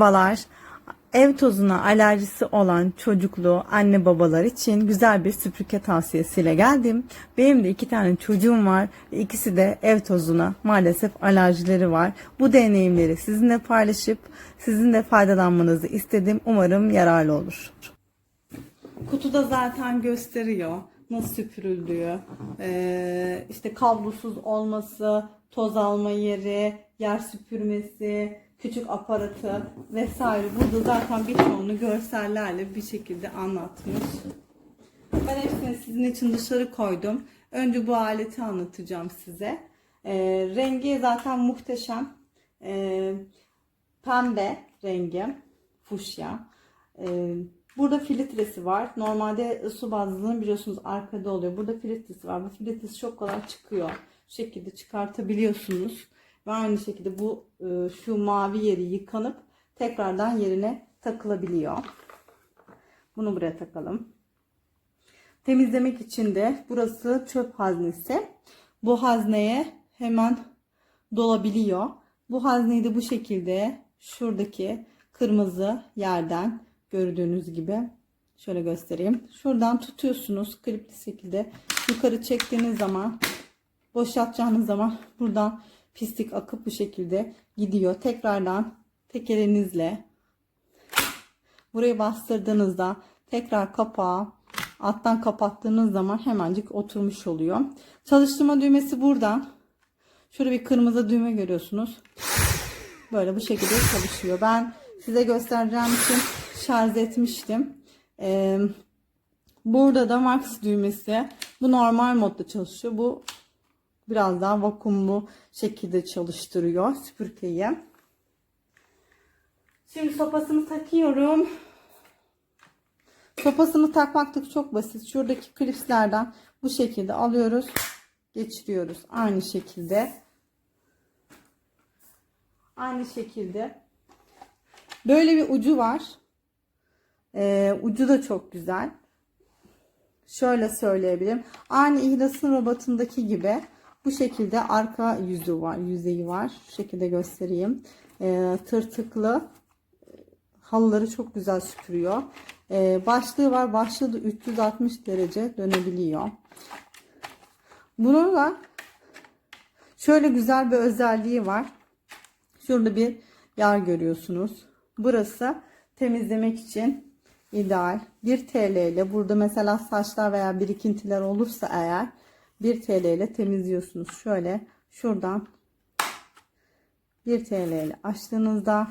Merhabalar. Ev tozuna alerjisi olan çocuklu anne babalar için güzel bir süpürge tavsiyesiyle geldim. Benim de iki tane çocuğum var. İkisi de ev tozuna maalesef alerjileri var. Bu deneyimleri sizinle paylaşıp sizin de faydalanmanızı istedim. Umarım yararlı olur. Kutuda zaten gösteriyor nasıl süpürüldüğü, ee, işte kablosuz olması, toz alma yeri, yer süpürmesi, küçük aparatı vesaire. Burada zaten birçoğunu görsellerle bir şekilde anlatmış. Ben hepsini sizin için dışarı koydum. Önce bu aleti anlatacağım size. Ee, rengi zaten muhteşem. Ee, pembe rengi. Fuşya. Ee, burada filtresi var. Normalde su bazlının biliyorsunuz arkada oluyor. Burada filtresi var. Bu filtresi çok kolay çıkıyor. Şu şekilde çıkartabiliyorsunuz. Ve aynı şekilde bu e, şu mavi yeri yıkanıp tekrardan yerine takılabiliyor. Bunu buraya takalım. Temizlemek için de burası çöp haznesi. Bu hazneye hemen dolabiliyor. Bu hazneyi de bu şekilde şuradaki kırmızı yerden gördüğünüz gibi şöyle göstereyim. Şuradan tutuyorsunuz klipli şekilde yukarı çektiğiniz zaman boşaltacağınız zaman buradan pislik akıp bu şekilde gidiyor. Tekrardan tek elinizle burayı bastırdığınızda tekrar kapağı alttan kapattığınız zaman hemencik oturmuş oluyor. Çalıştırma düğmesi buradan. Şurada bir kırmızı düğme görüyorsunuz. Böyle bu şekilde çalışıyor. Ben size göstereceğim için şarj etmiştim. Ee, burada da max düğmesi. Bu normal modda çalışıyor. Bu biraz daha vakumlu şekilde çalıştırıyor süpürgeyi. Şimdi sopasını takıyorum. Sopasını takmak da çok basit. Şuradaki klipslerden bu şekilde alıyoruz. Geçiriyoruz. Aynı şekilde. Aynı şekilde. Böyle bir ucu var. Ee, ucu da çok güzel. Şöyle söyleyebilirim. Aynı ihlasın robotundaki gibi bu şekilde arka yüzü var, yüzeyi var. Şu şekilde göstereyim. Ee, tırtıklı halıları çok güzel süpürüyor. Ee, başlığı var. Başlığı da 360 derece dönebiliyor. Bunun da şöyle güzel bir özelliği var. Şurada bir yer görüyorsunuz. Burası temizlemek için ideal. 1 TL ile burada mesela saçlar veya birikintiler olursa eğer 1 TL ile temizliyorsunuz. Şöyle şuradan 1 TL ile açtığınızda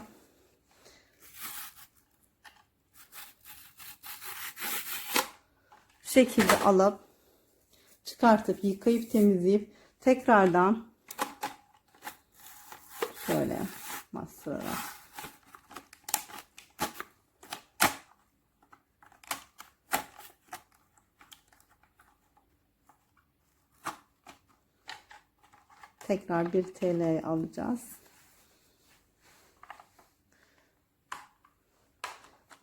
şekilde alıp çıkartıp yıkayıp temizleyip tekrardan şöyle bastırarak tekrar 1 TL alacağız.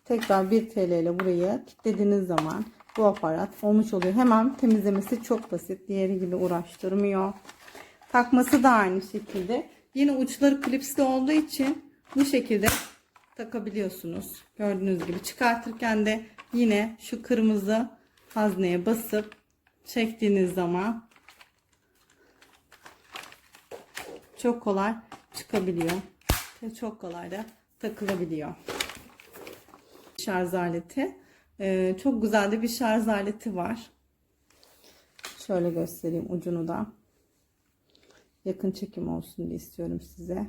Tekrar 1 TL ile burayı kilitlediğiniz zaman bu aparat olmuş oluyor. Hemen temizlemesi çok basit. Diğeri gibi uğraştırmıyor. Takması da aynı şekilde. Yine uçları klipsli olduğu için bu şekilde takabiliyorsunuz. Gördüğünüz gibi çıkartırken de yine şu kırmızı hazneye basıp çektiğiniz zaman çok kolay çıkabiliyor. Ve çok kolay da takılabiliyor. Şarj aleti. Ee, çok güzel de bir şarj aleti var. Şöyle göstereyim ucunu da. Yakın çekim olsun diye istiyorum size.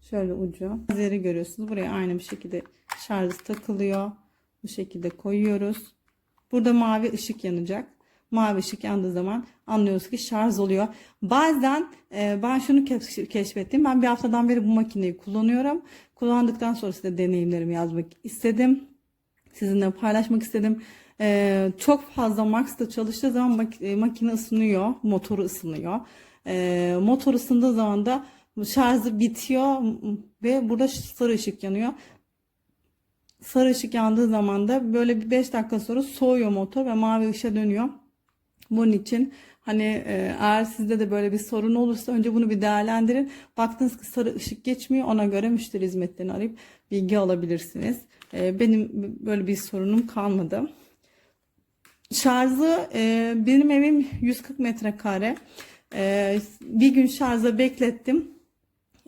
Şöyle ucu. Yeri görüyorsunuz. Buraya aynı bir şekilde şarj takılıyor. Bu şekilde koyuyoruz. Burada mavi ışık yanacak mavi ışık yandığı zaman anlıyoruz ki şarj oluyor. Bazen e, ben şunu keşfettim. Ben bir haftadan beri bu makineyi kullanıyorum. Kullandıktan sonra size deneyimlerimi yazmak istedim. Sizinle paylaşmak istedim. E, çok fazla Max'ta çalıştığı zaman mak e, makine ısınıyor. Motoru ısınıyor. E, motor ısındığı zaman da şarjı bitiyor ve burada sarı ışık yanıyor. Sarı ışık yandığı zaman da böyle bir 5 dakika sonra soğuyor motor ve mavi ışığa dönüyor. Bunun için Hani e, eğer sizde de böyle bir sorun olursa önce bunu bir değerlendirin. Baktınız ki sarı ışık geçmiyor ona göre müşteri hizmetlerini arayıp bilgi alabilirsiniz. E, benim böyle bir sorunum kalmadı. Şarjı e, benim evim 140 metrekare. E, bir gün şarja beklettim.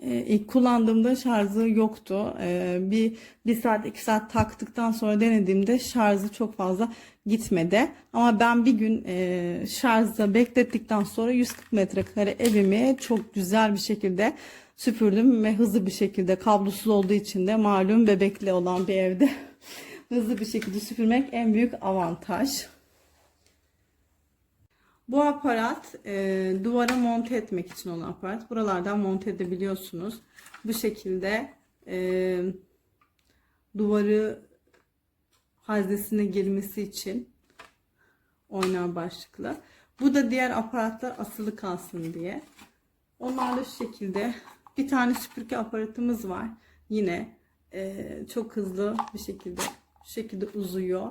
E, kullandığımda şarjı yoktu. E, bir, bir saat iki saat taktıktan sonra denediğimde şarjı çok fazla gitmedi. Ama ben bir gün e, beklettikten sonra 140 metrekare evimi çok güzel bir şekilde süpürdüm ve hızlı bir şekilde kablosuz olduğu için de malum bebekli olan bir evde hızlı bir şekilde süpürmek en büyük avantaj. Bu aparat e, duvara monte etmek için olan aparat. Buralardan monte edebiliyorsunuz. Bu şekilde e, duvarı haznesine girmesi için oynar başlıklı. Bu da diğer aparatlar asılı kalsın diye. Onlarla şu şekilde bir tane süpürge aparatımız var. Yine e, çok hızlı bir şekilde şu şekilde uzuyor.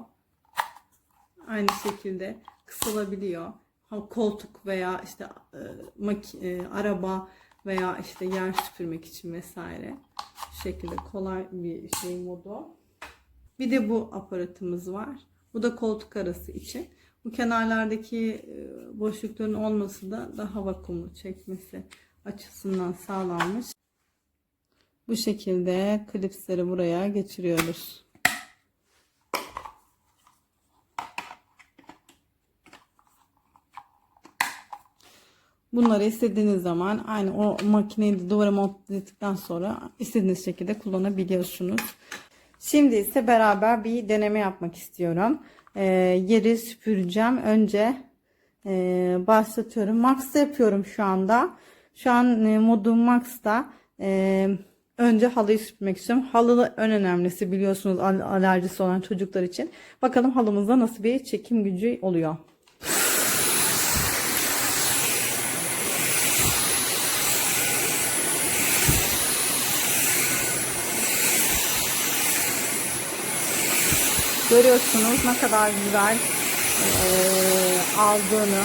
Aynı şekilde kısalabiliyor. Ha, koltuk veya işte e, maki- e, araba veya işte yer süpürmek için vesaire. Şu şekilde kolay bir şey modu. Bir de bu aparatımız var. Bu da koltuk arası için. Bu kenarlardaki e, boşlukların olması da daha vakumlu çekmesi açısından sağlanmış. Bu şekilde klipsleri buraya geçiriyoruz. Bunları istediğiniz zaman aynı o makineyi duvara monte sonra istediğiniz şekilde kullanabiliyorsunuz. Şimdi ise beraber bir deneme yapmak istiyorum. Ee, yeri süpüreceğim. Önce e, başlatıyorum. Max'ta yapıyorum şu anda. Şu an e, modum Max'ta. E, önce halıyı süpürmek istiyorum. Halı en önemlisi biliyorsunuz al- alerjisi olan çocuklar için. Bakalım halımızda nasıl bir çekim gücü oluyor. Görüyorsunuz ne kadar güzel aldığını.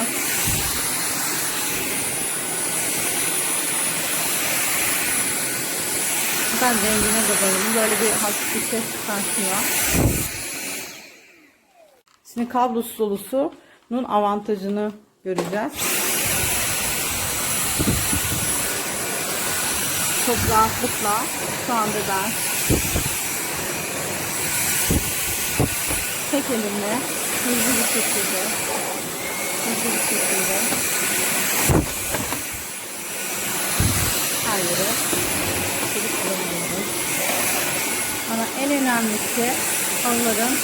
Ben rengine de bayıldım. Böyle bir hafif bir ses çıkartıyor. Şimdi kablosuz solusunun avantajını göreceğiz. Çok rahatlıkla şu anda ben tek elimle hızlı bir şekilde hızlı bir şekilde her yere çelik alabiliyoruz. Ama en önemlisi halıların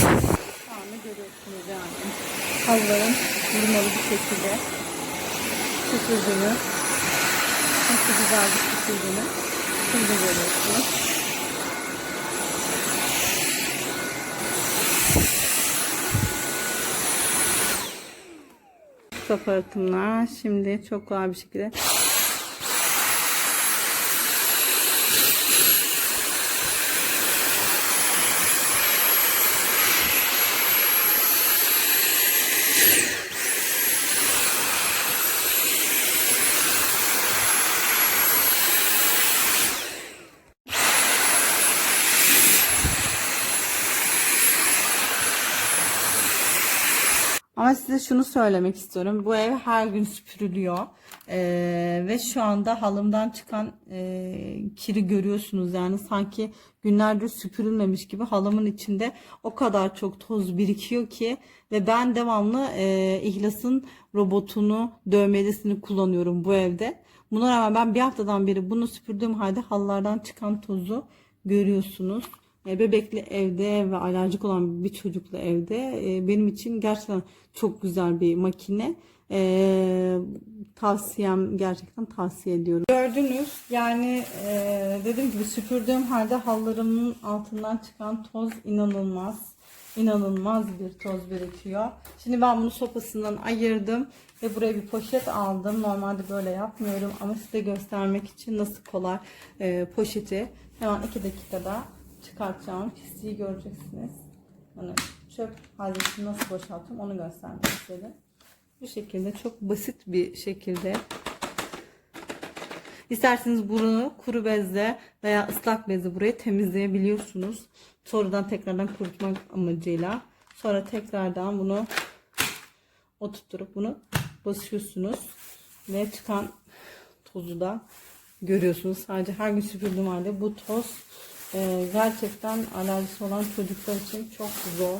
şu anda görüyorsunuz yani halıların vurmalı bir şekilde süpürdüğünü nasıl güzel bir süpürdüğünü şimdi görüyorsunuz. Aparatımla şimdi çok kolay bir şekilde Ama size şunu söylemek istiyorum. Bu ev her gün süpürülüyor. Ee, ve şu anda halımdan çıkan e, kiri görüyorsunuz. Yani sanki günlerdir süpürülmemiş gibi halımın içinde o kadar çok toz birikiyor ki ve ben devamlı e, İhlas'ın robotunu, dövmelisini kullanıyorum bu evde. Buna rağmen ben bir haftadan beri bunu süpürdüğüm halde halılardan çıkan tozu görüyorsunuz. E, bebekli evde ve alerjik olan bir çocuklu evde e, benim için gerçekten çok güzel bir makine. E, tavsiyem gerçekten tavsiye ediyorum. Gördünüz yani dediğim gibi süpürdüğüm halde halılarımın altından çıkan toz inanılmaz. İnanılmaz bir toz birikiyor. Şimdi ben bunu sopasından ayırdım ve buraya bir poşet aldım. Normalde böyle yapmıyorum ama size göstermek için nasıl kolay e, poşeti hemen 2 dakikada çıkartacağım. Pisliği göreceksiniz. Hani çöp haznesini nasıl boşaltıyorum onu göstermek istedim. Bu şekilde çok basit bir şekilde İsterseniz bunu kuru bezle veya ıslak bezle burayı temizleyebiliyorsunuz. Sonradan tekrardan kurutmak amacıyla. Sonra tekrardan bunu oturtturup bunu basıyorsunuz. Ve çıkan tozu da görüyorsunuz. Sadece her gün süpürdüğüm halde bu toz e, gerçekten alerjisi olan çocuklar için çok zor.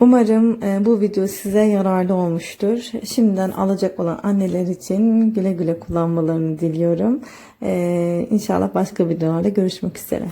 Umarım e, bu video size yararlı olmuştur. Şimdiden alacak olan anneler için güle güle kullanmalarını diliyorum. E, İnşallah başka videolarda görüşmek üzere.